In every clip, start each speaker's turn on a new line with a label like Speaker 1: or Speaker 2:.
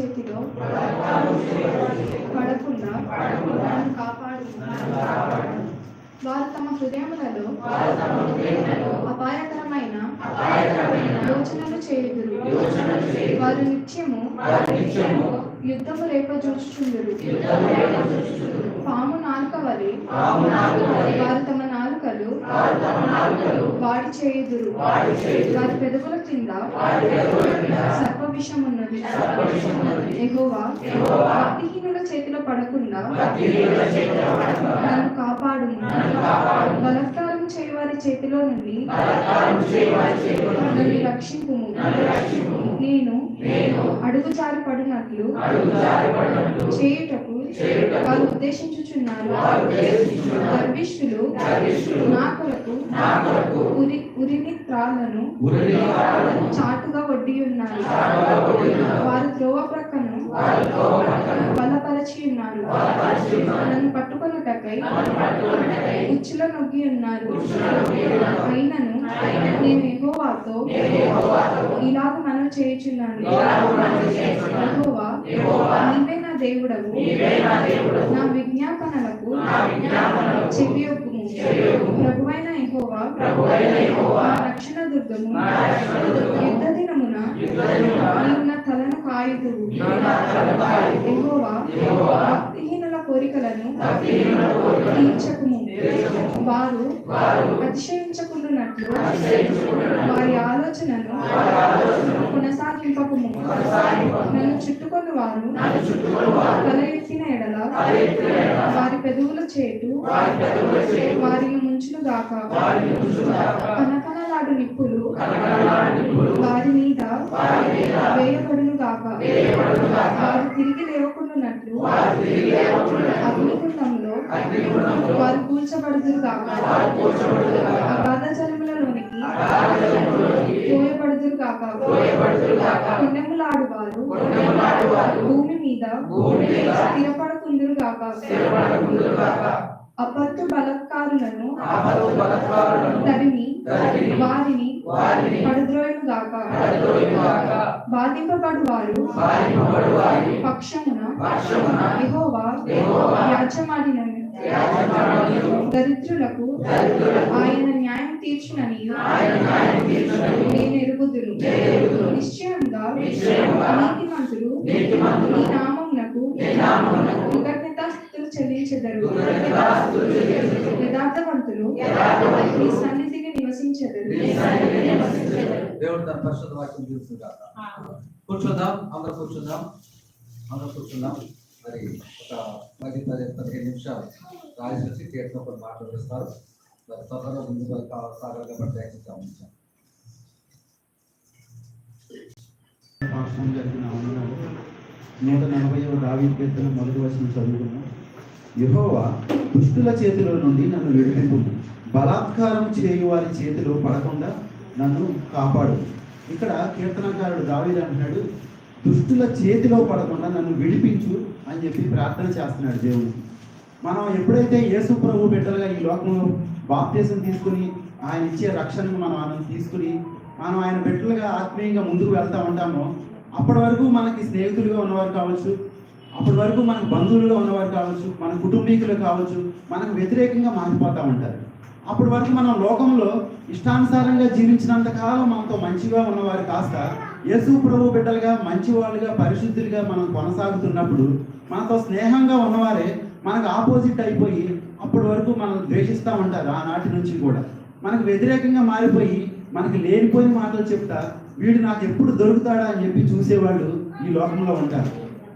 Speaker 1: చేతిలో పడకుండా నన్ను కాపాడు వారు తమ హృదయములలో అపాయకరమైన యోచనలు చేయుదురు. వారు నిత్యము యుద్ధము రేపజూచుచుందురు. పాము నాలుక వలె వారు తమ నాలుకలు వాడి చేయుదురు వారి పెదవుల కింద సర్ప విషం ఉన్నది ఎగోవా భక్తిహీనుల చేతిలో పడకుండా నన్ను కాపాడు బలత్కారం చేయవారి చేతిలో నుండి నన్ను రక్షింపుము. నేను అడుగుజారి పడినట్లు చేయుటకు వారు ఉద్దేశించుచున్నారు. గర్విష్ఠులు నా కొరకు ఉరి ఉరిని త్రాళ్ళను చాటుగా వడ్డీ ఉన్నారు. వారు త్రోవ ప్రక్కను బలపరచి ఉన్నారు నన్ను పట్టుకొనుటకై ఉచ్చుల నొగ్గి ఉన్నారు అయినను నేను ఎగోవాతో ఇలాగ మనం చేయుచున్నాను. ఎగోవా నీవే నా దేవుడవు. నా విజ్ఞాపనలకు చెవియొప్పుము ప్రభువైన ఎగోవా నా రక్షణ దుర్గము. యుద్ధ దినమున నీవు నా కాయుదువు యెహోవా భక్తిహీనుల కోరికలను తీర్చకుము. వారు అతిశయించకుండానట్లు వారి ఆలోచనను కొనసాగింపకుము. నన్ను చుట్టుకొని వారు తల ఎత్తిన ఎడల వారి పెదవుల చేటు వారిని ముంచును గాక కనకనలాడు నిప్పులు వారి మీద వేయబడును గాక వారు తిరిగి లేవకుండానట్లు అగ్నిగుండంలో వారు కూల్చబడుదురు గాక అగాధ జలములలోనికి పోయబడుదురు గాక పుణ్యములాడు వారు భూమి మీద స్థిరపడకుందురు గాక అపత్తు బలత్కారులను తరిమి వారిని పడుద్రోయను గాక. బాధింపబడు వారు పక్షమున యెహోవా వ్యాజ్యమాడినను దరిద్రులకు ఆయన న్యాయం తీర్చునని నేను ఎరుగుదును నిశ్చయంగా నీతిమంతులు నీ నామమునకు కృతజ్ఞతాస్తుతులు చెల్లించెదరు. యథార్థవంతులు నీ సన్నిధిని నివసించెదరు.
Speaker 2: దేవుడు తన పరిశుద్ధ వాక్యం చూస్తుందా కూర్చుందాం అందరూ కూర్చుందాం అందరూ కూర్చుందాం. మరి ఒక పది పది పదిహేను నిమిషాలు. రాజేసి కీర్తన కొన్ని మాట్లాడిస్తారు మరి త్వరగా ముందుకు సాగర్గా పడి దయచేసి
Speaker 3: పాఠం జరిగిన నూట నలభైవ దావీదు కీర్తన మొదటి వచ్చిన చదువుకున్నాం యహోవా దుష్టుల చేతిలో నుండి నన్ను విడిపింపు. బలాత్కారం చేయు వారి చేతిలో పడకుండా నన్ను కాపాడు. ఇక్కడ కీర్తనకారుడు దావీదు అంటున్నాడు దుష్టుల చేతిలో పడకుండా నన్ను విడిపించు అని చెప్పి ప్రార్థన చేస్తున్నాడు దేవుడు. మనం ఎప్పుడైతే యేసు ప్రభు బిడ్డలుగా ఈ లోకంలో బాప్తీసం తీసుకుని ఆయన ఇచ్చే రక్షణను మనం ఆయన తీసుకుని మనం ఆయన బిడ్డలుగా ఆత్మీయంగా ముందుకు వెళ్తూ ఉంటామో అప్పటి వరకు మనకి స్నేహితులుగా ఉన్నవారు కావచ్చు అప్పటి వరకు మనకు బంధువులుగా ఉన్నవారు కావచ్చు మన కుటుంబీకులు కావచ్చు మనకు వ్యతిరేకంగా మారిపోతూ ఉంటారు. అప్పటి వరకు మనం లోకంలో ఇష్టానుసారంగా జీవించినంత కాలం మనతో మంచిగా ఉన్నవారు కాస్త యేసు ప్రభు బిడ్డలుగా మంచి వాళ్ళుగా పరిశుద్ధులుగా మనం కొనసాగుతున్నప్పుడు మనతో స్నేహంగా ఉన్నవారే మనకు ఆపోజిట్ అయిపోయి అప్పటి వరకు మనం ద్వేషిస్తూ ఉంటారు ఆనాటి నుంచి కూడా. మనకు వ్యతిరేకంగా మారిపోయి మనకి లేనిపోయిన మాటలు చెప్తా వీడు నాకు ఎప్పుడు దొరుకుతాడా అని చెప్పి చూసేవాళ్ళు ఈ లోకంలో ఉంటారు.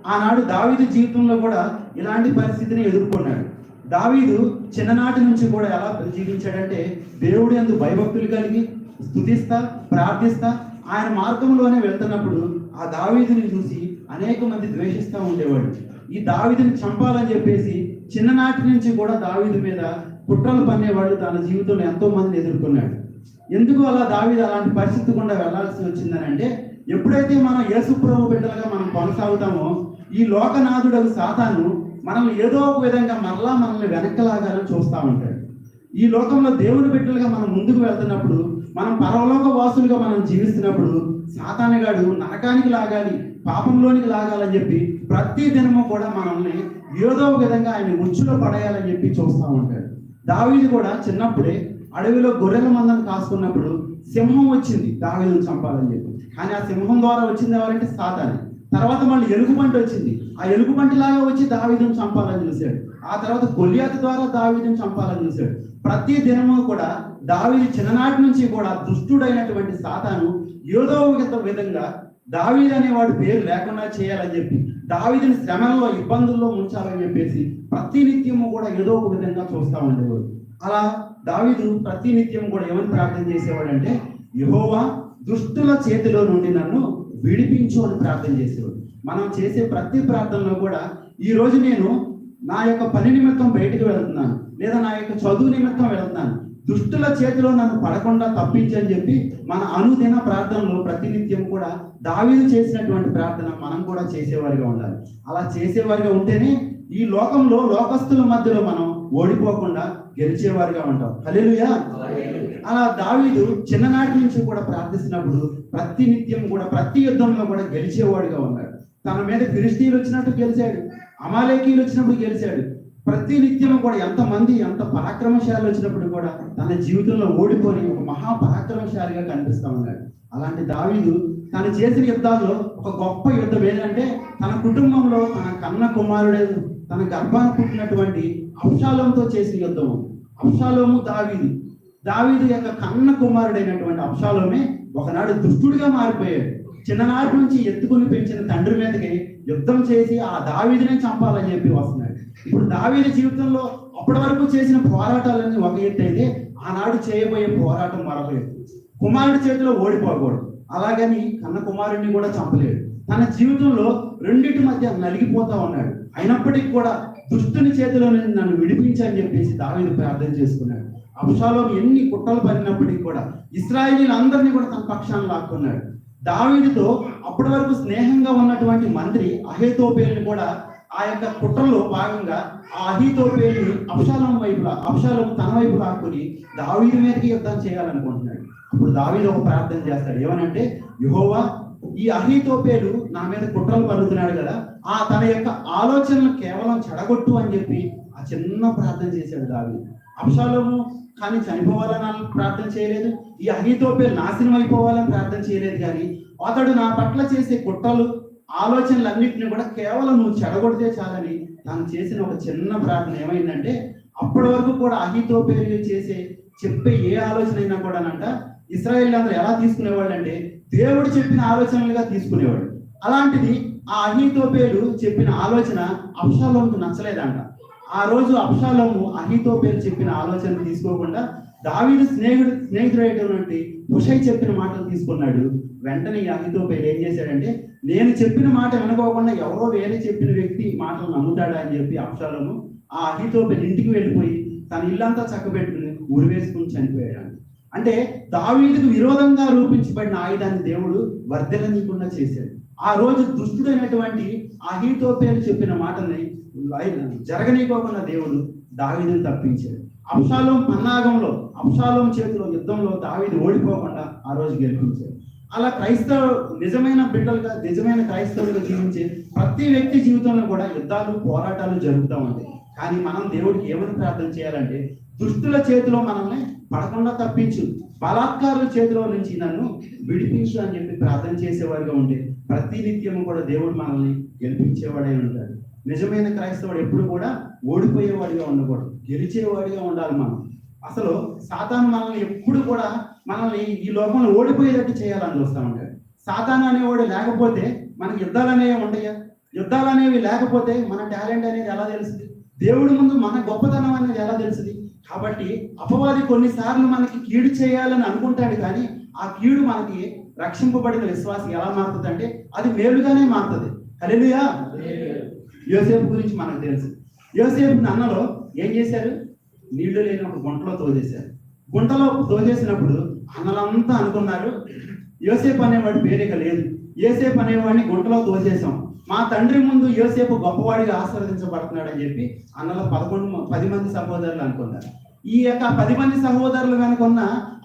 Speaker 3: ఆనాడు దావీదు జీవితంలో కూడా ఇలాంటి పరిస్థితిని ఎదుర్కొన్నాడు. దావీదు చిన్ననాటి నుంచి కూడా ఎలా జీవించాడంటే దేవుడు అందు భయభక్తులు కలిగి స్థుతిస్తా ప్రార్థిస్తా ఆయన మార్గంలోనే వెళ్తున్నప్పుడు ఆ దావీదుని చూసి అనేక మంది ద్వేషిస్తూ ఉండేవాడు ఈ దావిదిని చంపాలని చెప్పేసి చిన్ననాటి నుంచి కూడా దావిది మీద కుట్రలు పన్నేవాడు తన జీవితంలో ఎంతో మందిని ఎదుర్కొన్నాడు. ఎందుకు అలా దావిది అలాంటి పరిస్థితి గుండా వెళ్ళాల్సి వచ్చిందని అంటే ఎప్పుడైతే మనం యేసు ప్రభు బిడ్డలుగా మనం కొనసాగుతామో ఈ లోకనాథుడు సాతాను మనల్ని ఏదో ఒక విధంగా మరలా మనల్ని వెనక్కలాగాలని చూస్తూ ఉంటాడు. ఈ లోకంలో దేవుని బిడ్డలుగా మనం ముందుకు వెళ్తున్నప్పుడు మనం పరలోక వాసులుగా మనం జీవిస్తున్నప్పుడు సాతానగాడు నరకానికి లాగాలి పాపంలోనికి లాగాలని చెప్పి ప్రతి దినము కూడా మనల్ని ఏదో ఒక విధంగా ఆయన ఉచ్చులో పడేయాలని చెప్పి చూస్తూ ఉంటాడు. దావీది కూడా చిన్నప్పుడే అడవిలో గొర్రెల మందను కాసుకున్నప్పుడు సింహం వచ్చింది దావీదును చంపాలని చెప్పి. కానీ ఆ సింహం ద్వారా వచ్చింది ఎవరంటే సాతాని. తర్వాత మళ్ళీ ఎలుగుబంటి వచ్చింది. ఆ ఎలుగుబంటి లాగా వచ్చి దావీదును చంపాలని చూశాడు. ఆ తర్వాత కొలియాత ద్వారా దావీదును చంపాలని చూశాడు. ప్రతి దినము కూడా దావీది చిన్ననాటి నుంచి కూడా దుష్టుడైనటువంటి సాతాను ఏదో ఒక విధంగా దావీదు అనేవాడు పేరు లేకుండా చేయాలని చెప్పి దావీదిని శ్రమల్లో ఇబ్బందుల్లో ముంచాలని చెప్పేసి ప్రతి నిత్యము కూడా ఏదో ఒక విధంగా చూస్తూ ఉండేవాడు. అలా దావీదు ప్రతి నిత్యం కూడా ఏమని ప్రార్థన చేసేవాడంటే యహోవా దుష్టుల చేతిలో నుండి నన్ను విడిపించు అని ప్రార్థన చేసేవాడు. మనం చేసే ప్రతి ప్రార్థనలో కూడా ఈ రోజు నేను నా యొక్క పని నిమిత్తం బయటికి వెళ్తున్నాను లేదా నా యొక్క చదువు నిమిత్తం వెళ్తున్నాను దుష్టుల చేతిలో నన్ను పడకుండా తప్పించని చెప్పి మన అనుదిన ప్రార్థనలో ప్రతినిత్యం కూడా దావీదు చేసినటువంటి ప్రార్థన మనం కూడా చేసేవారిగా ఉండాలి. అలా చేసేవారిగా ఉంటేనే ఈ లోకంలో లోకస్తుల మధ్యలో మనం ఓడిపోకుండా గెలిచేవారిగా ఉంటాం. హల్లెలూయా. అలా దావీదు చిన్ననాటి నుంచి కూడా ప్రార్థిస్తున్నప్పుడు ప్రతి నిత్యం కూడా ప్రతి యుద్ధంలో కూడా గెలిచేవాడిగా ఉన్నాడు. తన మీద ఫిరిస్తీన్లు వచ్చినట్టు గెలిచాడు అమాలేకీలు వచ్చినప్పుడు గెలిచాడు. ప్రతి నిత్యం కూడా ఎంతమంది ఎంత పరాక్రమశాలి వచ్చినప్పుడు కూడా తన జీవితంలో ఓడిపోని ఒక మహా పరాక్రమశాలిగా కనిపిస్తా ఉన్నాడు. అలాంటి దావీదు తను చేసిన యుద్ధాల్లో ఒక గొప్ప యుద్ధం ఏంటంటే తన కుటుంబంలో తన కన్న కుమారుడే తన గర్భాన్ని పుట్టినటువంటి అంశాలంతో చేసిన యుద్ధం అంశాలోము దావీదు. దావీదు యొక్క కన్న కుమారుడైనటువంటి అంశాలోమే ఒకనాడు దుష్టుడిగా మారిపోయాడు. చిన్ననాటి నుంచి ఎత్తుకుని పెంచిన తండ్రి మీదకి యుద్ధం చేసి ఆ దావీదినే చంపాలని చెప్పి వస్తున్నాడు. ఇప్పుడు దావీది జీవితంలో అప్పటి వరకు చేసిన పోరాటాలన్నీ ఒక ఎత్తైతే ఆనాడు చేయబోయే పోరాటం మరొక ఎత్తు కుమారుడి చేతిలో ఓడిపోకూడదు. అలాగని కన్న కుమారుడిని కూడా చంపలేడు. తన జీవితంలో రెండింటి మధ్య నలిగిపోతా ఉన్నాడు. అయినప్పటికీ కూడా దుష్టుని చేతిలో నుండి నన్ను విడిపించని చెప్పేసి దావీదు ప్రార్థన చేసుకున్నాడు. అంశాలో ఎన్ని కుట్రలు పడినప్పటికీ కూడా ఇస్రాయేలీలందరినీ కూడా తన పక్షాన్ని లాక్కున్నాడు. దావీదుతో అప్పటి వరకు స్నేహంగా ఉన్నటువంటి మంత్రి అహేతోపేల్ని కూడా ఆ యొక్క కుట్రలో భాగంగా ఆ అహీతోపేలుని అప్షాలం వైపులా అప్షాలం తన వైపు లాక్కుని దావీదు మీదకి యుద్ధం చేయాలనుకుంటున్నాడు. అప్పుడు దావీదు ఒక ప్రార్థన చేస్తాడు. ఏమనంటే యుహోవా ఈ అహీతోపేలు నా మీద కుట్రలు పడుతున్నాడు కదా ఆ తన యొక్క ఆలోచనలు కేవలం చెడగొట్టు అని చెప్పి ఆ చిన్న ప్రార్థన చేశాడు దావీదు. అప్షాలము కానీ చనిపోవాలని ప్రార్థన చేయలేదు ఈ అహితోపేలు నాశనం అయిపోవాలని ప్రార్థన చేయలేదు కానీ అతడు నా పట్ల చేసే కుట్రలు ఆలోచనలన్నింటినీ కూడా కేవలం నువ్వు చెడగొడితే చాలని తాను చేసిన ఒక చిన్న ప్రార్థన ఏమైందంటే అప్పటి వరకు కూడా అహితోపేలు చేసే చెప్పే ఏ ఆలోచన అయినా కూడానంట ఇస్రాయేల్ అందరూ ఎలా తీసుకునేవాళ్ళు అంటే దేవుడు చెప్పిన ఆలోచనలుగా తీసుకునేవాడు. అలాంటిది ఆ అహితోపేలు చెప్పిన ఆలోచన అప్షాలోముకు నచ్చలేదంట. ఆ రోజు అప్షాలోము అహితోపేలు చెప్పిన ఆలోచన తీసుకోకుండా దావీదు స్నేహితుడు స్నేహితుడైనటువంటి హుషై చెప్పిన మాటలు తీసుకున్నాడు. వెంటనే ఈ అహితోపేలు ఏం చేశాడంటే నేను చెప్పిన మాట వినకోకుండా ఎవరో వేరే చెప్పిన వ్యక్తి మాటలు నమ్ముతాడా అని చెప్పి అంశాలను ఆ అహితోపేలు ఇంటికి వెళ్ళిపోయి తన ఇల్లంతా చక్కబెట్టుకుని ఉరివేసుకుని చనిపోయాడు. అంటే దావీదుకు విరోధంగా రూపించబడిన ఆయుధాన్ని దేవుడు వర్ధలనీయకుండా చేశాడు. ఆ రోజు దుష్టుడైనటువంటి అహితోపేలు చెప్పిన మాటని జరగనీయకోకుండా దేవుడు దావీదుని తప్పించాడు. అంశాలం పన్నాగంలో అంశాలం చేతిలో యుద్ధంలో దావీదు ఓడిపోకుండా ఆ రోజు గెలిపించారు అలా క్రైస్తవ నిజమైన బిడ్డలుగా నిజమైన క్రైస్తవులుగా జీవించే ప్రతి వ్యక్తి జీవితంలో కూడా యుద్ధాలు పోరాటాలు జరుగుతూ ఉంటాయి. కానీ మనం దేవుడికి ఏమని ప్రార్థన చేయాలంటే దుష్టుల చేతిలో మనల్ని పడకుండా తప్పించు. బలాత్కారుల చేతిలో నుంచి నన్ను విడిపించు అని చెప్పి ప్రార్థన చేసేవాడిగా ఉంటే ప్రతి నిత్యము కూడా దేవుడు మనల్ని గెలిపించేవాడై ఉంటాడు. నిజమైన క్రైస్తవుడు ఎప్పుడు కూడా ఓడిపోయేవాడిగా ఉండకూడదు. గెలిచేవాడిగా ఉండాలి మనం. అసలు సాతాను మనల్ని ఎప్పుడు కూడా మనల్ని ఈ లోకంలో ఓడిపోయేటట్టు చేయాలని చూస్తా ఉంటాడు. సాతాను అనేవాడు లేకపోతే మనకి యుద్ధాలు అనేవి ఉంటాయా యుద్ధాలు అనేవి లేకపోతే మన టాలెంట్ అనేది ఎలా తెలుస్తుంది? దేవుడి ముందు మన గొప్పతనం అనేది ఎలా తెలుస్తుంది? కాబట్టి అపవాది కొన్నిసార్లు మనకి కీడు చేయాలని అనుకుంటాడు కానీ ఆ కీడు మనకి రక్షింపబడిన విశ్వాసం ఎలా మారుతుంది అంటే అది మేలుగానే మారుతుంది. హల్లెలూయా. యోసేపు గురించి మనకు తెలుసు. యోసేపు నన్నలో ఏం చేశారు? నీళ్ళు లేని ఒక గుంటలో తోజేశారు గుంటలో తోజేసినప్పుడు అన్నలంతా అనుకున్నారు యోసేపు అనేవాడి పేరిక లేదు. యోసేపు అనేవాడిని గుంటలో తోసేసాం మా తండ్రి ముందు యోసేపు గొప్పవాడిగా ఆశీర్వదించబడుతున్నాడు అని చెప్పి అన్నలో పదకొండు పది మంది సహోదరులు అనుకున్నారు. ఈ యొక్క పది మంది సహోదరులు కనుకున్న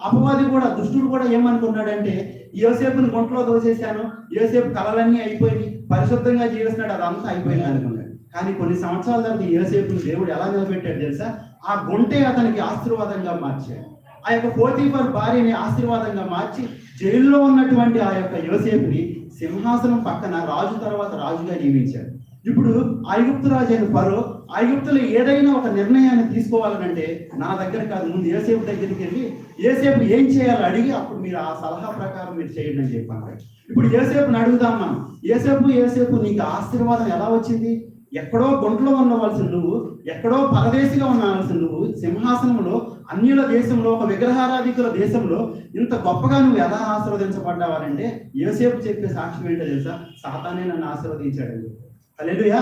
Speaker 3: అపవాది కూడా దుష్టుడు కూడా ఏమనుకున్నాడంటే యోసేపుని గుంటలో దోసేశాను యోసేపు కళలన్నీ అయిపోయి పరిశుద్ధంగా జీవిస్తున్నాడు అదంతా అయిపోయింది అనుకున్నాడు కానీ కొన్ని సంవత్సరాల తర్వాత యోసేపుని దేవుడు ఎలా నిలబెట్టాడు తెలుసా? ఆ గుంటే అతనికి ఆశీర్వాదంగా మార్చాడు. ఆ యొక్క పోతీఫర్ భార్యని ఆశీర్వాదంగా మార్చి జైల్లో ఉన్నటువంటి ఆ యొక్క యోసేపుని సింహాసనం పక్కన రాజు తర్వాత రాజుగా నియమించాడు. ఇప్పుడు ఐగుప్తు రాజు అయిన పరో ఐగుప్తులో ఏదైనా ఒక నిర్ణయాన్ని తీసుకోవాలనంటే నా దగ్గర కాదు ముందు ఏసేపు దగ్గరికి వెళ్ళి ఏసేపు ఏం చేయాలో అడిగి అప్పుడు మీరు ఆ సలహా ప్రకారం మీరు చేయండి అని చెప్పాను. ఇప్పుడు ఏసేపుని అడుగుదాం మనం. ఏసేపు ఏసేపు నీకు ఆశీర్వాదం ఎలా వచ్చింది? ఎక్కడో గుంటలో ఉండవలసిన నువ్వు ఎక్కడో పరదేశిగా ఉండవలసిన నువ్వు సింహాసనంలో అన్యుల దేశంలో ఒక విగ్రహారాధికుల దేశంలో ఇంత గొప్పగా నువ్వు ఎలా ఆశీర్వదించబడ్డావారంటే యోసేపు చెప్పే సాక్ష్యం ఏంటో తెలుసా? సాతానే నన్ను ఆశీర్వదించాడు. హల్లెలూయా.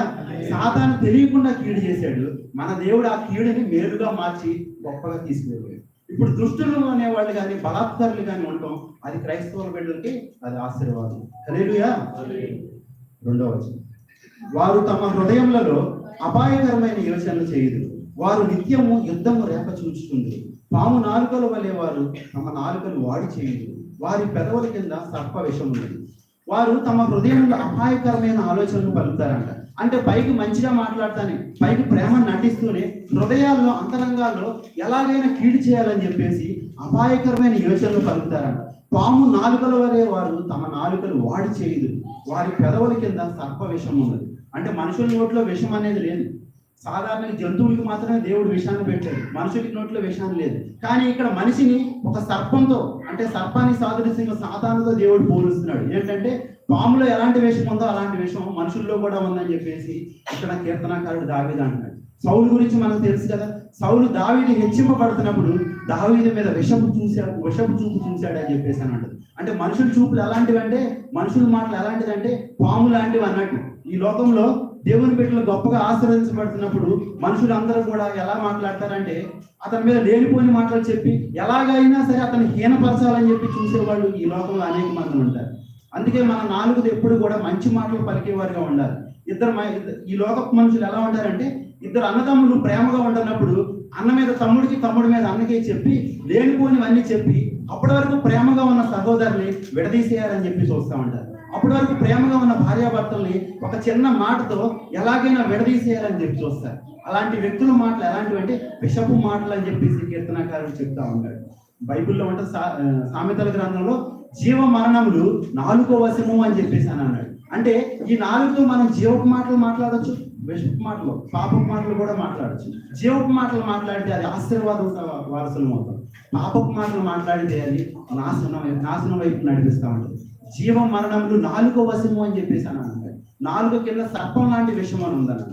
Speaker 3: సాతాను తెలియకుండా కీడు చేశాడు. మన దేవుడు ఆ కీడుని మేలుగా మార్చి గొప్పగా తీసుకువెళ్ళాడు ఇప్పుడు దుష్టులు అనేవాళ్ళు కానీ బలాత్కారులు కానీ ఉండటం అది క్రైస్తవుల బిడ్డలకి అది ఆశీర్వాదం. రెండవ వచనం. వారు తమ హృదయములలో అపాయకరమైన యోచనలు చేయదు. వారు నిత్యము యుద్ధము రేప చూచుతుంది. పాము నాలుకల వలె వారు తమ నాలుకలు వాడి చేయదు వారి పెదవుల కింద సర్ప విషం ఉంది వారు తమ హృదయంలో అపాయకరమైన ఆలోచనలు పలుకుతారంట. అంటే పైకి మంచిగా మాట్లాడతానే పైకి ప్రేమ నటిస్తూనే హృదయాల్లో అంతరంగాల్లో ఎలాగైనా కీడు చేయాలని చెప్పేసి అపాయకరమైన యోచనలు పలుకుతారంట. పాము నాలుకల వరే వారు తమ నాలుకలు వాడి చేయదు వారి పెదవుల కింద సర్ప విషం ఉన్నది. అంటే మనుషుల నోట్లో విషం అనేది లేదు. సాధారణ జంతువులకి మాత్రమే దేవుడు విషాన్ని పెట్టాడు. మనుషులకి నోట్లో విషాన్ని లేదు. కానీ ఇక్కడ మనిషిని ఒక సర్పంతో అంటే సర్పాన్ని సాదృశ్యంగా సాధారణతో దేవుడు పోలుస్తున్నాడు. ఏంటంటే పాములో ఎలాంటి విషం ఉందో అలాంటి విషం మనుషుల్లో కూడా ఉందని చెప్పేసి ఇక్కడ కీర్తనాకారుడు దావీదు అంటున్నాడు. సౌలు గురించి మనకు తెలుసు కదా. సౌలు దావిని హెచ్చింపబడుతున్నప్పుడు దావీది మీద విషపు చూశాడు విషపు చూపు చూశాడు అని చెప్పేసి అన్నాడు అంటే మనుషుల చూపులు ఎలాంటివి అంటే మనుషుల మాటలు ఎలాంటిదంటే పాము లాంటివి అన్నట్టు. ఈ లోకంలో దేవుని బిడ్డలు గొప్పగా ఆశీర్వదించబడుతున్నప్పుడు మనుషులు అందరూ కూడా ఎలా మాట్లాడతారంటే అతని మీద లేనిపోని మాటలు చెప్పి ఎలాగైనా సరే అతను హీనపరచాలని చెప్పి చూసేవాళ్ళు ఈ లోకంలో అనేక మంది ఉంటారు. అందుకే మన నాలుగుది ఎప్పుడు కూడా మంచి మాటలు పలికేవారుగా ఉండాలి. ఇద్దరు ఈ లోకపు మనుషులు ఎలా ఉంటారంటే ఇద్దరు అన్నదమ్ములు ప్రేమగా ఉంటున్నప్పుడు అన్న మీద తమ్ముడికి తమ్ముడి మీద అన్నకి చెప్పి లేనిపోనివన్నీ చెప్పి అప్పటి వరకు ప్రేమగా ఉన్న సహోదరుని విడదీసేయాలని చెప్పి చూస్తూ ఉంటారు. అప్పటి వరకు ప్రేమగా ఉన్న భార్యాభర్తల్ని ఒక చిన్న మాటతో ఎలాగైనా విడదీసేయాలని చెప్పి చూస్తారు అలాంటి వ్యక్తుల మాటలు ఎలాంటివి అంటే విషపు మాటలు అని చెప్పేసి కీర్తనకారుడు చెప్తా ఉంటాడు బైబిల్లో ఉంటే సా- సామెతల గ్రంథంలో జీవ మరణములు నాలుగో వశము అని చెప్పేసి అని అన్నాడు. అంటే ఈ నాలుగుతో మనం జీవపు మాటలు మాట్లాడొచ్చు? విషపు మాటలు పాపపు మాటలు కూడా మాట్లాడచ్చు. జీవపు మాటలు మాట్లాడితే అది ఆశీర్వాదం వారసులం అవుతాం. పాపపు మాటలు మాట్లాడితే అది నాశనం నాశనం వైపు నడిపిస్తా ఉంటుంది జీవం మరణములు నాలుగో వశము అని చెప్పేసి అని అంటే నాలుగు కింద సర్పం లాంటి విషయం అని ఉందని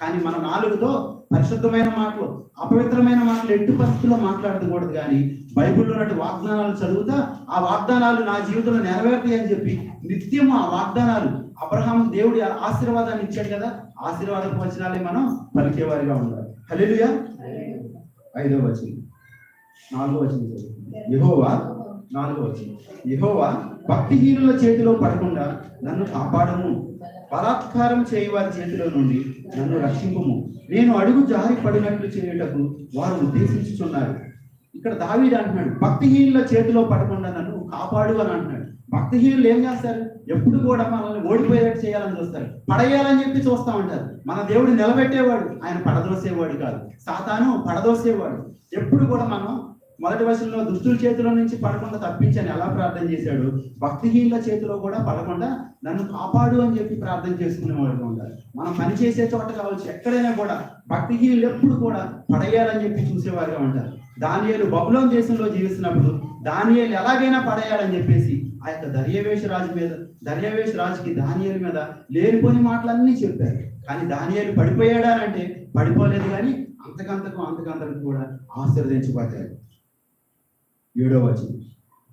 Speaker 3: కానీ మన నాలుగుతో పరిశుద్ధమైన మాటలు అపవిత్రమైన మాటలు ఎట్టి పరిస్థితుల్లో మాట్లాడకూడదు కానీ బైబిల్లో ఉన్నట్టు వాగ్దానాలు చదువుతా ఆ వాగ్దానాలు నా జీవితంలో నెరవేరుతాయి అని చెప్పి నిత్యం ఆ వాగ్దానాలు అబ్రహాం దేవుడి ఆశీర్వాదాన్ని ఇచ్చాడు కదా ఆశీర్వాదపు వచనాలే మనం పలికేవారిగా ఉండాలి. హలేలుయా ఐదో వచనం. నాలుగో వచనం యహోవా నాలుగో వచనం. యహోవా భక్తిహీనుల చేతిలో పడకుండా నన్ను కాపాడము. బలాత్కారం చేయి వారి చేతిలో నుండి నన్ను రక్షింపము. నేను అడుగు జారి పడినట్లు చేయుటకు వారు ఉద్దేశించుచున్నారు. ఇక్కడ దావీడు అంటున్నాడు భక్తిహీనుల చేతిలో పడకుండా నన్ను కాపాడు అని అంటున్నాడు. భక్తిహీనులు ఏం చేస్తారు? ఎప్పుడు కూడా మనల్ని ఓడిపోయేటట్టు చేయాలని చూస్తారు. పడేయాలని చెప్పి చూస్తా ఉంటారు. మన దేవుడు నిలబెట్టేవాడు. ఆయన పడదోసేవాడు కాదు. సాతాను పడదోసేవాడు. ఎప్పుడు కూడా మనం మొదటి వర్షంలో దుష్టుల చేతిలో నుంచి పడకుండా తప్పించని ఎలా ప్రార్థన చేశాడు? భక్తిహీనుల చేతిలో కూడా పడకుండా నన్ను కాపాడు అని చెప్పి ప్రార్థన చేసుకునేవాడుగా ఉండాలి. మనం పని చేసే చోట కావచ్చు ఎక్కడైనా కూడా భక్తిహీనులు ఎప్పుడు కూడా పడేయాలని చెప్పి చూసేవారుగా ఉంటారు దానియేలు బబులోన్ దేశంలో జీవిస్తున్నప్పుడు దానియేలు ఎలాగైనా పడేయాలని చెప్పేసి ఆ యొక్క దర్యావేష రాజు మీద దర్యవేశ రాజుకి దానియలు మీద లేనిపోని మాటలన్నీ చెప్పారు. కానీ దానియలు పడిపోయాడా అంటే పడిపోలేదు కానీ అంతకంతకు అంతకంతకు కూడా ఆశీర్వదించబడ్డారు. ఏడో వచనం.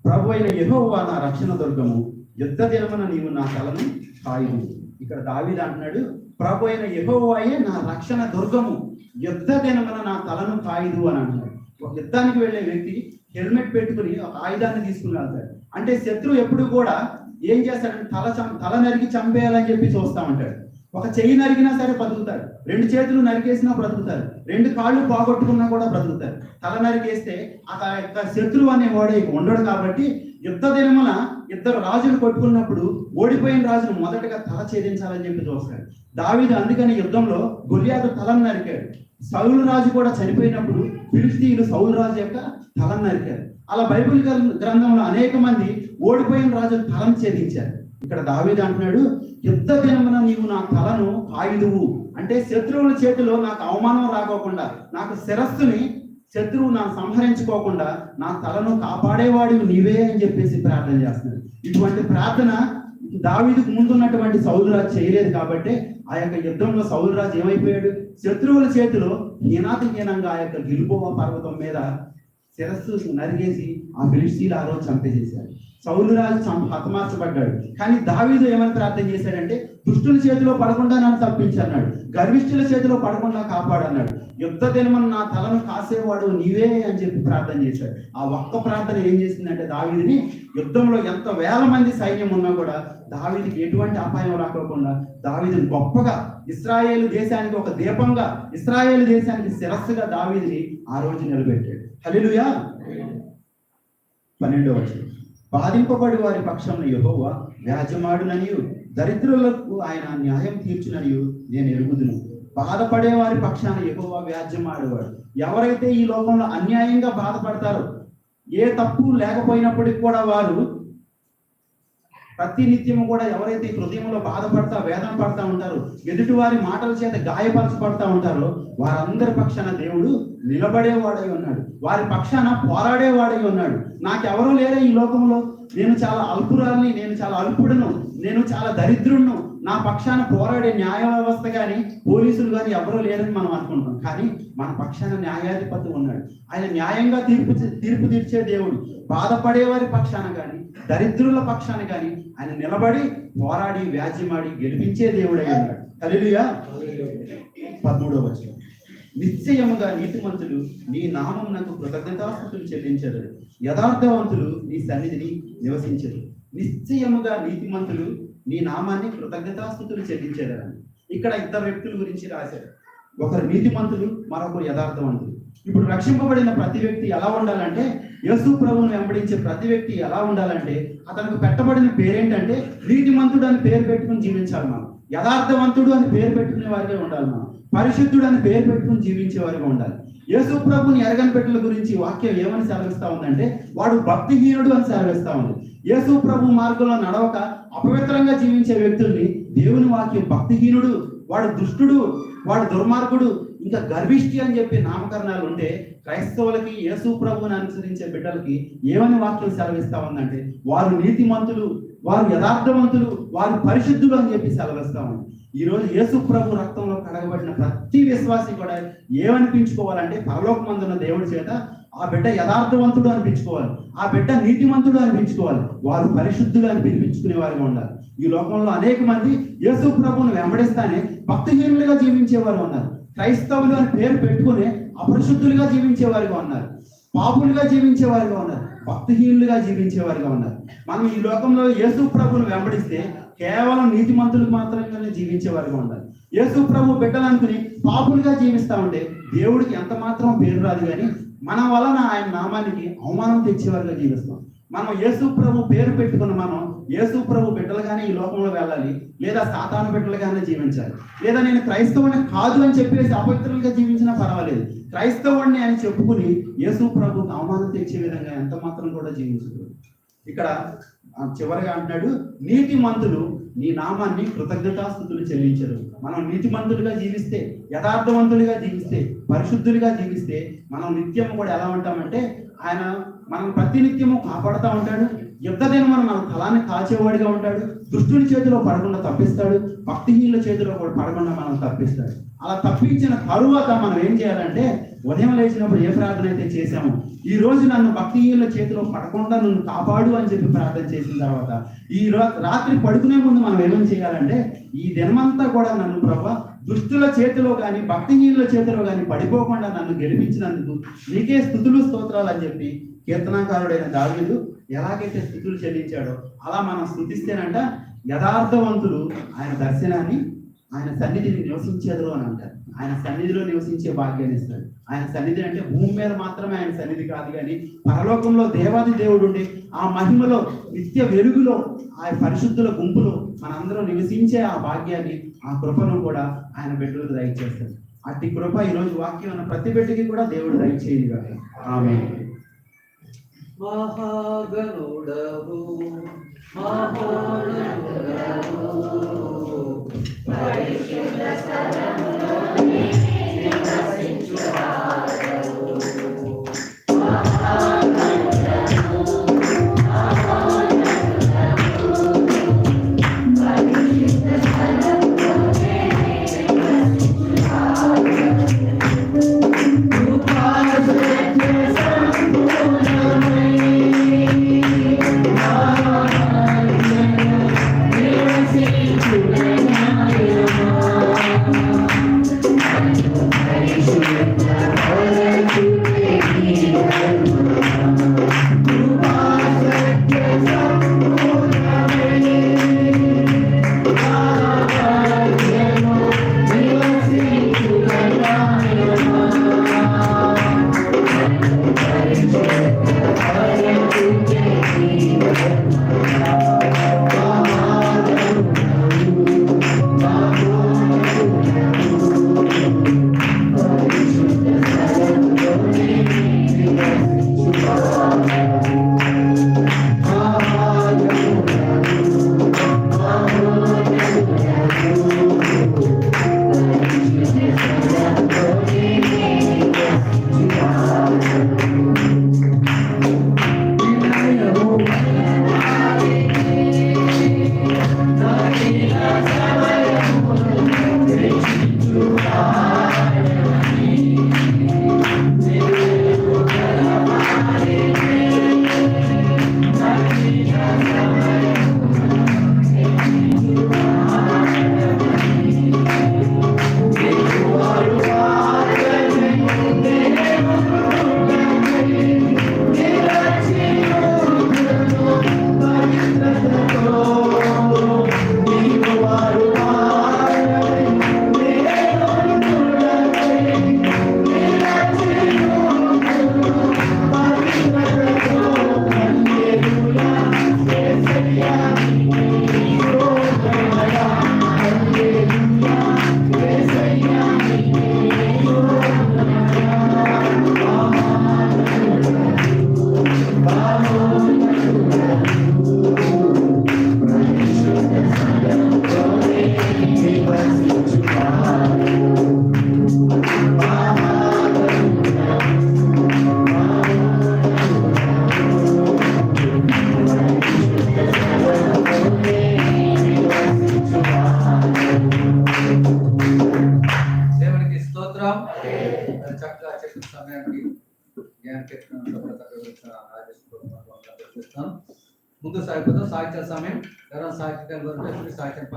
Speaker 3: ప్రభు అయిన యహోవా నా రక్షణ దుర్గము యుద్ధ దినమున నీవు నా తలను కాయము. ఇక్కడ దావిద అంటున్నాడు ప్రభు అయిన యహోవాయే నా రక్షణ దుర్గము యుద్ధ దినమున నా తలను కాయదు అని అంటున్నాడు. యుద్ధానికి వెళ్ళే వ్యక్తి హెల్మెట్ పెట్టుకుని ఒక ఆయుధాన్ని తీసుకుని వెళ్తాడు. అంటే శత్రువు ఎప్పుడు కూడా ఏం చేస్తాడంటే తల చం తల నరికి చంపేయాలని చెప్పి చూస్తా ఉంటాడు. ఒక చెయ్యి నరికినా సరే బ్రతుకుతారు రెండు చేతులు నరికేసినా బ్రతుకుతారు రెండు కాళ్ళు పోగొట్టుకున్నా కూడా బ్రతుకుతారు తల నరికేస్తే ఆ యొక్క శత్రువు అనేవాడు ఇక ఉండడు కాబట్టి యుద్ధ దినమున ఇద్దరు రాజులు కొట్టుకున్నప్పుడు ఓడిపోయిన రాజును మొదటగా తల ఛేదించాలని చెప్పి చూస్తాడు. దావీదు అందుకని యుద్ధంలో గొలియాదు తలను నరికాడు. సౌలు రాజు కూడా చనిపోయినప్పుడు ఫిలిస్తీన్లు సౌలు రాజు యొక్క తలను నరికారు. అలా బైబిల్ గ్రంథంలో అనేక మంది ఓడిపోయిన రాజు తలను ఛేదించారు. ఇక్కడ దావీదు అంటున్నాడు యుద్ధ దినమున నీవు నా తలను కాయుదువు. అంటే శత్రువుల చేతిలో నాకు అవమానం రాకోకుండా నాకు శిరస్సుని శత్రువు నా సంహరించుకోకుండా నా తలను కాపాడేవాడు నీవే అని చెప్పేసి ప్రార్థన చేస్తున్నాడు. ఇటువంటి ప్రార్థన దావీదుకు ముందున్నటువంటి సౌలురాజు చేయలేదు కాబట్టి ఆ యొక్క యుద్ధంలో సౌలురాజు ఏమైపోయాడు? శత్రువుల చేతిలో హీనాతిహీనంగా ఆ యొక్క గిలుబోవ పర్వతం మీద శిరస్సు నరిగేసి ఆ ఫిలిస్తీన్లు ఆ రోజు చంపేసేశారు. సౌలురాజు హతమార్చబడ్డాడు. కానీ దావీదు ఏమని ప్రార్థన చేశాడంటే దుష్టుల చేతిలో పడకుండా నన్ను తప్పించన్నాడు. గర్విష్ఠుల చేతిలో పడకుండా కాపాడన్నాడు. యుద్ధ దినమని నా తలను కాసేవాడు నీవే అని చెప్పి ప్రార్థన చేశాడు. ఆ ఒక్క ప్రార్థన ఏం చేసిందంటే దావీదిని యుద్ధంలో ఎంత వేల మంది సైన్యం ఉన్నా కూడా దావిదికి ఎటువంటి అపాయం రాకోకుండా దావిదిని గొప్పగా ఇస్రాయేల్ దేశానికి ఒక దీపంగా ఇస్రాయేల్ దేశానికి శిరస్సుగా దావిదిని ఆ రోజు నిలబెట్టాడు. హలిలుయా పన్నెండవ వచనం. బాధింపబడి వారి పక్షంలో యెహోవా వ్యాజమాడుననియు దరిద్రులకు ఆయన న్యాయం తీర్చుననియు నేను ఎరుగుదును. బాధపడే వారి పక్షాన యెహోవా వ్యాజ్యమాడేవాడు. ఎవరైతే ఈ లోకంలో అన్యాయంగా బాధపడతారో ఏ తప్పు లేకపోయినప్పటికీ కూడా వారు ప్రతి నిత్యము కూడా ఎవరైతే హృదయంలో బాధపడతా వేదన పడతా ఉంటారో ఎదుటి వారి మాటల చేత గాయపరచబడతా ఉంటారో వారందరి పక్షాన దేవుడు నిలబడేవాడై ఉన్నాడు. వారి పక్షాన పోరాడేవాడై ఉన్నాడు. నాకెవరూ లేరే ఈ లోకంలో. నేను చాలా అల్పురాల్ని నేను చాలా అల్పుడును నేను చాలా దరిద్రుణ్ణు నా పక్షాన పోరాడే న్యాయ వ్యవస్థ కానీ పోలీసులు కానీ ఎవరూ లేరని మనం అనుకుంటాం కానీ మన పక్షాన న్యాయాధిపతి ఉన్నాడు. ఆయన న్యాయంగా తీర్పు తీర్పు తీర్చే దేవుడు. బాధపడే వారి పక్షాన కానీ దరిద్రుల పక్షాన కానీ ఆయన నిలబడి పోరాడి వ్యాజ్యమాడి గెలిపించే దేవుడే ఉన్నాడు. హల్లెలూయా. పదమూడవ వచ్చిన నిశ్చయముగా నీతిమంతులు నీ నామం నాకు కృతజ్ఞతాస్థుతులు చెల్లించరు యథార్థవంతులు నీ సన్నిధిని నివసించరు నిశ్చయముగా నీతిమంతులు నీ నామాన్ని కృతజ్ఞతాస్థుతులు చెల్లించారు ఇక్కడ ఇద్దరు వ్యక్తుల గురించి రాశారు. ఒకరు నీతిమంతులు మరొకరు యథార్థవంతులు. ఇప్పుడు రక్షింపబడిన ప్రతి వ్యక్తి ఎలా ఉండాలంటే యేసు ప్రభువును వెంబడించే ప్రతి వ్యక్తి ఎలా ఉండాలంటే అతనికి పెట్టబడిన పేరేంటంటే నీతిమంతుడు అని పేరు పెట్టుకుని జీవించాలి మనం. యథార్థవంతుడు అని పేరు పెట్టుకునే వారిగా ఉండాలి మనం. పరిశుద్ధుడు అని పేరు పెట్టుకుని జీవించే వారిగా ఉండాలి. యేసు ప్రభుని ఎరగని పెట్టల గురించి వాక్యం ఏమని సెలవిస్తా ఉందంటే వాడు భక్తిహీనుడు అని సెలవిస్తా ఉంది. యేసు ప్రభు మార్గంలో నడవక అపవిత్రంగా జీవించే వ్యక్తుల్ని దేవుని వాక్యం భక్తిహీనుడు వాడు దుష్టుడు వాడు దుర్మార్గుడు ఇంకా గర్విష్టి అని చెప్పి నామకరణాలు ఉంటే క్రైస్తవులకి యేసు ప్రభుని అనుసరించే బిడ్డలకి ఏమని వాక్యం సెలవిస్తా ఉందంటే వారు నీతిమంతులు వారు యథార్థవంతులు వారు పరిశుద్ధులు అని చెప్పి సెలవిస్తా ఉంది ఈ రోజు యేసు ప్రభు రక్తంలో కడగబడిన ప్రతి విశ్వాసి కూడా ఏమనిపించుకోవాలంటే పరలోకమందున్న దేవుడి చేత ఆ బిడ్డ యథార్థవంతుడు అనిపించుకోవాలి. ఆ బిడ్డ నీతిమంతుడు అనిపించుకోవాలి. వారు పరిశుద్ధులు అని పిలిపించుకునే వారిగా ఉండాలి. ఈ లోకంలో అనేక మంది యేసు ప్రభువును వెంబడిస్తానే భక్తిహీనులుగా జీవించేవారు ఉన్నారు. క్రైస్తవులు అని పేరు పెట్టుకునే అపరిశుద్ధులుగా జీవించేవారుగా ఉన్నారు. పాపులుగా జీవించేవారుగా ఉన్నారు. భక్తిహీనులుగా జీవించేవారుగా ఉన్నారు మనం ఈ లోకంలో యేసు ప్రభువును వెంబడిస్తే కేవలం నీతిమంతులకు మాత్రమే జీవించేవారుగా ఉండాలి. యేసు ప్రభు బిడ్డలనుకుని పాపులుగా జీవిస్తా ఉంటే దేవుడికి ఎంత మాత్రం పేరు రాదు కానీ మన వలన ఆయన నామానికి అవమానం తెచ్చేవారిగా జీవిస్తాం. మనం యేసు ప్రభు పేరు పెట్టుకున్న మనం యేసు ప్రభు బిడ్డలుగానే ఈ లోకంలో వెళ్ళాలి లేదా సాతాను బిడ్డలుగానే జీవించాలి. లేదా నేను క్రైస్తవుని కాదు అని చెప్పేసి అపవిత్రులుగా జీవించినా పర్వాలేదు. క్రైస్తవుడిని అని చెప్పుకుని యేసు ప్రభుకి అవమానం తెచ్చే విధంగా ఎంత మాత్రం కూడా జీవించదు ఇక్కడ చివరిగా అంటున్నాడు నీతి మంతులు నీ నామాన్ని కృతజ్ఞతాస్థుతులు చెల్లించరు. మనం నీతిమంతులుగా జీవిస్తే యథార్థవంతులుగా జీవిస్తే పరిశుద్ధులుగా జీవిస్తే మనం నిత్యం కూడా ఎలా ఉంటామంటే ఆయన మనం ప్రతి నిత్యము కాపాడుతూ ఉంటాడు యుద్ధ దినమున మన తలాన్ని కాచేవాడిగా ఉంటాడు దుష్టుని చేతిలో పడకుండా తప్పిస్తాడు భక్తిహీనుల చేతిలో కూడా పడకుండా మనం తప్పిస్తాడు. అలా తప్పించిన తరువాత మనం ఏం చేయాలంటే ఉదయం లేచినప్పుడు ఏ ప్రార్థన అయితే చేశామో ఈ రోజు నన్ను భక్తిహీనుల చేతిలో పడకుండా నన్ను కాపాడు అని చెప్పి ప్రార్థన చేసిన తర్వాత ఈ రాత్రి పడుకునే ముందు మనం ఏమేమి చేయాలంటే ఈ దినమంతా కూడా నన్ను ప్రభా దుష్టుల చేతిలో కానీ భక్తిహీనుల చేతిలో కానీ పడిపోకుండా నన్ను గెలిపించినందుకు నీకే స్థుతులు స్తోత్రాలు అని చెప్పి కీర్తనాకారుడైన దావీదు ఎలాగైతే స్థుతులు చెల్లించాడో అలా మనం స్థుతిస్తేనంట యథార్థవంతులు ఆయన దర్శనాన్ని ఆయన సన్నిధిని నివసించేదో అని అంటారు. ఆయన సన్నిధిలో నివసించే భాగ్యాన్ని ఇస్తాడు. ఆయన సన్నిధి అంటే భూమి మీద మాత్రమే ఆయన సన్నిధి కాదు కానీ పరలోకంలో దేవాది దేవుడు ఉండి ఆ మహిమలో నిత్య వెలుగులో ఆ పరిశుద్ధుల గుంపులో మనందరం నివసించే ఆ భాగ్యాన్ని ఆ కృపను కూడా ఆయన బిడ్డలకు దయచేస్తాడు. అట్టి కృప ఈరోజు వాక్యం ఉన్న ప్రతి బిడ్డకి కూడా దేవుడు దయచేయదు కదా ఆమె
Speaker 2: మహాగణుడవు మహోన్నతుడవు దేవునికి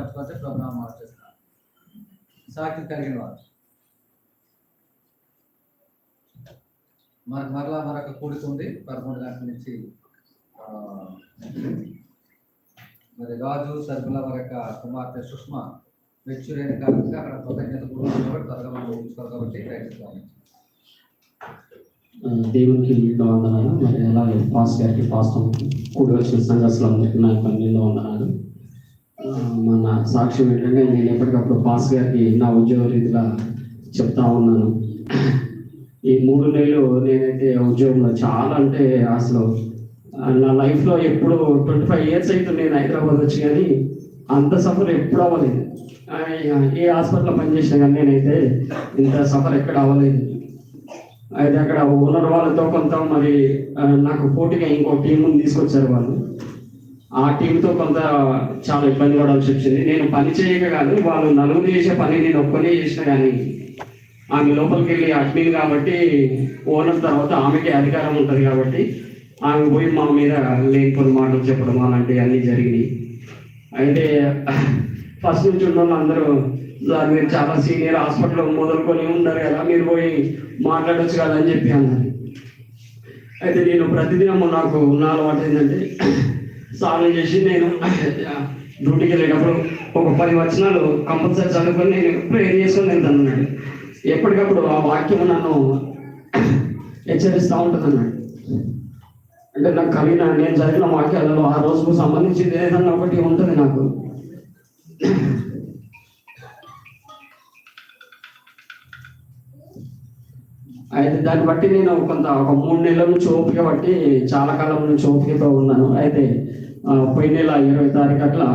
Speaker 2: ఇప్పుడు సాహిత్యం ప్రోగ్రామ్ మార్చేస్తున్నాను సాహిత్యం కలిగిన వారు. మరి మరలా మరొక కూడిక ఉంది. పదకొండు గంటల నుంచి మరి రాజు సరుకుల మరొక కుమార్తె సుష్మా మెచ్యూరైన కారణంగా అక్కడ కృతజ్ఞత కూడా త్వరగా మనం ముగించుకోవాలి కాబట్టి ప్రయత్నిస్తాము
Speaker 4: దేవునికి నిండు వందనాలు. మరి అలాగే పాస్ గారికి పాస్తం కూడి వచ్చిన సంఘస్థులందరికీ నాకు యొక్క నిండు వందనాలు. మన సాక్ష్యం ఏంటంటే నేను ఎప్పటికప్పుడు పాస్ గారికి నా ఉద్యోగ రీతిగా చెప్తా ఉన్నాను. ఈ మూడు నెలలు నేనైతే ఉద్యోగంలో చాలా అంటే అసలు నా లైఫ్లో ఎప్పుడు ట్వంటీ ఫైవ్ ఇయర్స్ అయితే నేను హైదరాబాద్ వచ్చి కానీ అంత సఫర్ ఎప్పుడు అవ్వలేదు. ఏ హాస్పిటల్లో పనిచేసినా కానీ నేనైతే ఇంత సఫర్ ఎక్కడ అవ్వలేదు. అయితే అక్కడ ఓనర్ వాళ్ళతో కొంత మరి నాకు పోటీగా ఇంకో టీం తీసుకొచ్చారు వాళ్ళు. ఆ టీంతో కొంత చాలా ఇబ్బంది పడాల్సి వచ్చింది. నేను పని చేయక కాదు వాళ్ళు నలుగురు చేసే పని నేను ఒక్కనే చేసిన కానీ ఆమె లోపలికి వెళ్ళి అడ్మిన్ కాబట్టి ఓనర్ తర్వాత ఆమెకి అధికారం ఉంటుంది కాబట్టి ఆమె పోయి మా మీద లేనిపోని మాటలు చెప్పడం అలాంటివి అన్నీ జరిగినాయి. అయితే ఫస్ట్ నుంచి ఉన్న అందరూ సార్ మీరు చాలా సీనియర్ హాస్పిటల్లో మొదలుకొని ఉన్నారు కదా మీరు పోయి మాట్లాడచ్చు కదా అని చెప్పి అన్నారు. అయితే నేను ప్రతిదినము నాకు ఉన్న అలవాటు ఏంటంటే స్నానం చేసి నేను డ్యూటీకి వెళ్ళేటప్పుడు ఒక పది వచనాలు కంపల్సరీ చదువుకొని నేను ప్రేర్ చేసుకొని వెళ్తాను అన్నాడు. ఎప్పటికప్పుడు ఆ వాక్యం నన్ను హెచ్చరిస్తూ ఉంటుంది అన్నాడు అంటే నాకు కలిగిన నేను చదివిన వాక్యాలలో ఆ రోజుకు సంబంధించింది ఏదన్నా ఒకటి ఉంటుంది నాకు. అయితే దాన్ని బట్టి నేను కొంత ఒక మూడు నెలల నుంచి ఓపిక బట్టి చాలా కాలం నుంచి ఓపికతో ఉన్నాను. అయితే ఆ, పోయిన నెల ఇరవై తారీఖు అట్లా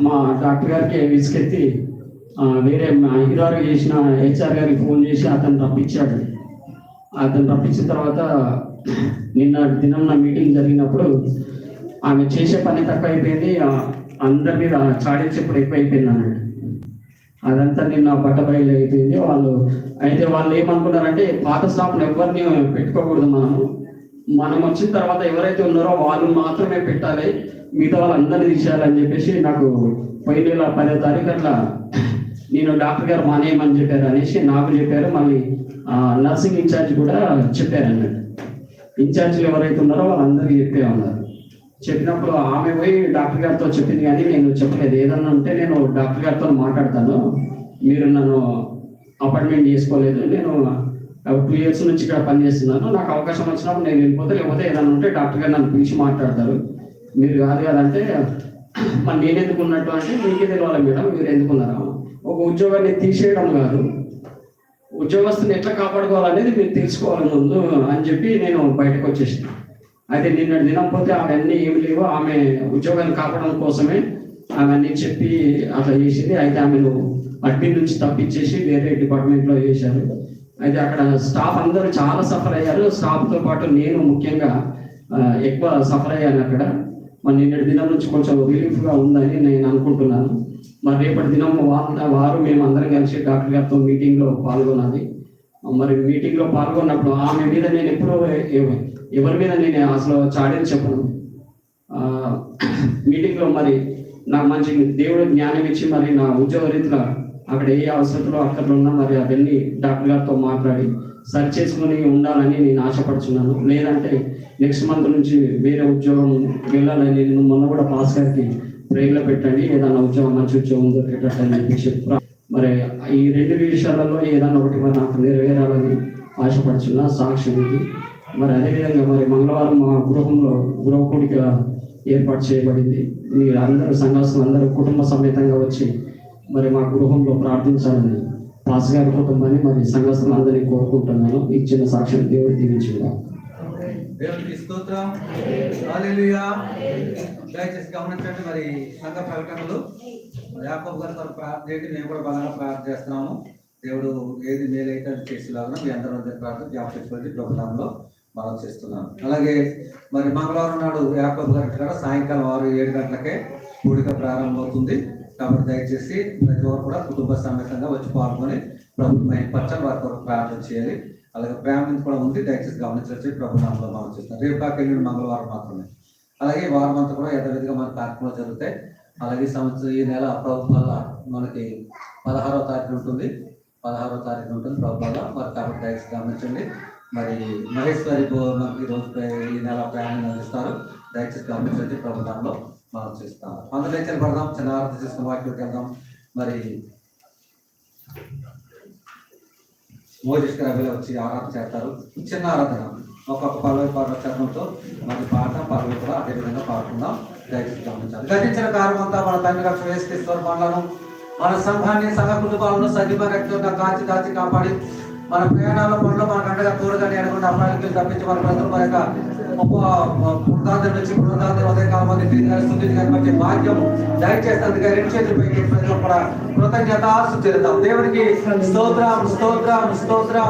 Speaker 4: మా డాక్టర్ గారికి విసుకెత్తి వేరే మా హీరో చేసిన హెచ్ఆర్ గారికి ఫోన్ చేసి అతను రప్పించాడు. అతను రప్పించిన తర్వాత నిన్న దినం నా మీటింగ్ జరిగినప్పుడు ఆమె చేసే పని తక్కువ అయిపోయింది అందరి మీద చాడించేప్పుడు ఎక్కువ అయిపోయింది అన్నాడు. అదంతా నిన్న బట్టబయలు అయిపోయింది. వాళ్ళు అయితే వాళ్ళు ఏమనుకున్నారంటే పాత స్టాఫ్ను ఎవరిని పెట్టుకోకూడదు మనము. మనం వచ్చిన తర్వాత ఎవరైతే ఉన్నారో వాళ్ళు మాత్రమే పెట్టాలి. మిగతా వాళ్ళందరినీ తీసేయాలని చెప్పేసి నాకు పోయిన నెల పదో తారీఖు అట్లా నేను డాక్టర్ గారు మానేయమని చెప్పారు అనేసి నాకు చెప్పారు. మళ్ళీ ఆ, నర్సింగ్ ఇన్ఛార్జ్ కూడా చెప్పారు అన్నట్టు. ఇన్ఛార్జీలు ఎవరైతే ఉన్నారో వాళ్ళందరికీ చెప్పే ఉన్నారు. చెప్పినప్పుడు ఆమె పోయి డాక్టర్ గారితో చెప్పింది కానీ నేను చెప్పలేదు. ఏదన్నా ఉంటే నేను డాక్టర్ గారితో మాట్లాడతాను. మీరు నన్ను అపాయింట్మెంట్ చేసుకోలేదు నేను టూ ఇయర్స్ నుంచి ఇక్కడ పనిచేస్తున్నాను. నాకు అవకాశం వచ్చినప్పుడు నేను వెళ్ళిపోతే. లేకపోతే ఏదైనా ఉంటే డాక్టర్ గారు నన్ను పిలిచి మాట్లాడతారు. మీరు కాదు కదంటే మరి నేను ఎందుకు ఉన్నట్టు అంటే మీకే తెలియాలి మేడం మీరు ఎందుకున్నారా ఒక ఉద్యోగాన్ని తీసేయడం కాదు. ఉద్యోగస్తుని ఎట్లా కాపాడుకోవాలనేది మీరు తెలుసుకోవాలి ముందు అని చెప్పి నేను బయటకు వచ్చేసాను. అయితే నిన్న దినం పోతే ఆమె ఏమి లేవు ఆమె ఉద్యోగాన్ని కాపాడడం కోసమే అవన్నీ చెప్పి అట్లా చేసింది. అయితే ఆమెను అడ్మిన్ నుంచి తప్పించేసి వేరే డిపార్ట్మెంట్లో వేశారు అయితే అక్కడ స్టాఫ్ అందరూ చాలా సఫర్ అయ్యారు. స్టాఫ్తో పాటు నేను ముఖ్యంగా ఎక్కువ సఫర్ అయ్యాను అక్కడ. మరి నిన్నటి దినం నుంచి కొంచెం రిలీఫ్గా ఉందని నేను అనుకుంటున్నాను. మరి రేపటి దినం వారు వారు మేము అందరం కలిసి డాక్టర్ గారితో మీటింగ్లో పాల్గొనాలి. మరి మీటింగ్లో పాల్గొన్నప్పుడు ఆమె మీద నేను ఎప్పుడూ ఎవరి మీద నేను అసలు చాడని చెప్పను. మీటింగ్లో మరి నాకు మంచి దేవుడు జ్ఞానం ఇచ్చి మరి నా ఉద్యోగ రీతిలో అక్కడ ఏ అవసరంలో అక్కడ ఉన్నా మరి అవన్నీ డాక్టర్ గారితో మాట్లాడి సరి చేసుకుని ఉండాలని నేను ఆశపడుచున్నాను. లేదంటే నెక్స్ట్ మంత్ నుంచి వేరే ఉద్యోగం వెళ్ళాలని నేను మొన్న కూడా పాస్ గారికి బ్రేక్లో పెట్టండి ఏదైనా ఉద్యోగం మంచి ఉద్యోగం దొరికేటట్టు అని చెప్పి మరి ఈ రెండు విషయాలలో ఏదైనా ఒకటి మరి నాకు నెరవేరాలని ఆశపడుచున్నా సాక్ష్యం ఇది మరి అదేవిధంగా మరి మంగళవారం మా గృహంలో గృహకూడిక ఏర్పాటు చేయబడింది. మీరు అందరూ సంఘాస్తులు అందరూ కుటుంబ సమేతంగా వచ్చి మరి మా గృహంలో ప్రార్థించాలని పాస్ గారి కుటుంబాన్ని మరి సంఘాస్తులు అందరినీ కోరుకుంటున్నాను. ఇచ్చిన సాక్ష్యం దేవుడు దీవించుగా
Speaker 5: దేవునికి స్తోత్రం. హల్లెలూయా. దయచేసి గమనించండి మరి సంఘ ప్రకటనలు. యాకోబు గారి తరపు ప్రార్థన చేయండి మేము కూడా బలంగా ప్రార్థన చేస్తున్నాము. దేవుడు ఏది మేలైతే అది చేసేలాగా మీ అందరి మధ్య ప్రార్థన జ్ఞాపకించుకోండి ప్రోగ్రాంలో మనం చేస్తున్నాను. అలాగే మరి మంగళవారం నాడు యాకోబు గారి కూడా సాయంకాలం ఆరు ఏడు గంటలకే కూడిక ప్రారంభమవుతుంది. కాబట్టి దయచేసి ప్రతి ఒక్కరు కూడా కుటుంబ సమేతంగా వచ్చి పాల్గొని ప్రభుత్వం పచ్చని వారి కొరకు ప్రార్థన చేయాలి. అలాగే ప్రేమ కూడా ఉంది దయచేసి గమనించవచ్చు ప్రభుత్వంలో మనం చేస్తాం రేపు కాక ఎల్లుండి మంగళవారం మాత్రమే. అలాగే వారం అంతా కూడా యథావిధిగా మన కార్యక్రమాలు జరుగుతాయి. అలాగే సంవత్సరం ఈ నెల ప్రభుత్వాల మనకి పదహారవ తారీఖు ఉంటుంది. పదహారవ తారీఖు ఉంటుంది ప్రభుత్వాల. మరి కాబట్టి దయచేసి గమనించండి. మరి మహేశ్వరి మనకి ఈ రోజు ఈ నెల ప్రయాణం అందిస్తారు. దయచేసి గమనించండి ప్రభుత్వంలో మనం చేస్తాం. అందరూ దయచేసి పడదాం చిన్న అర్థం చేసుకుని వాక్యకి వెళ్దాం మరి మోజిష్క రవిలో వచ్చి ఆరాధన చేస్తారు. చిన్న ఆరాధన ఒక్కొక్క పల్లవి పాఠశాలతో మరి పాట పల్లవి కూడా అదేవిధంగా పాడుకుందాం. దయచేసి గమనించాలి. గతించిన కారణం అంతా మన తండ్రి గారు వేసుకేశ్వర మనలను మన సంఘాన్ని సంఘ కుటుంబాలను సజీవ రక్తంగా కాచి దాచి కాపాడి మన ప్రయాణాల పనులు మన కండగా తోడుగా నేరకుండా అప్రాణికులు తప్పించి మన ప్రజలు మన గొప్ప పునరాధన నుంచి పునరాధన ఉదయకాలం మంది స్థుతి కనిపించే భాగ్యం దయచేసి అందుకే రెండు చేతులపై ప్రజలు కూడా కృతజ్ఞత చెల్లిద్దాం దేవునికి స్తోత్రం స్తోత్రం స్తోత్రం.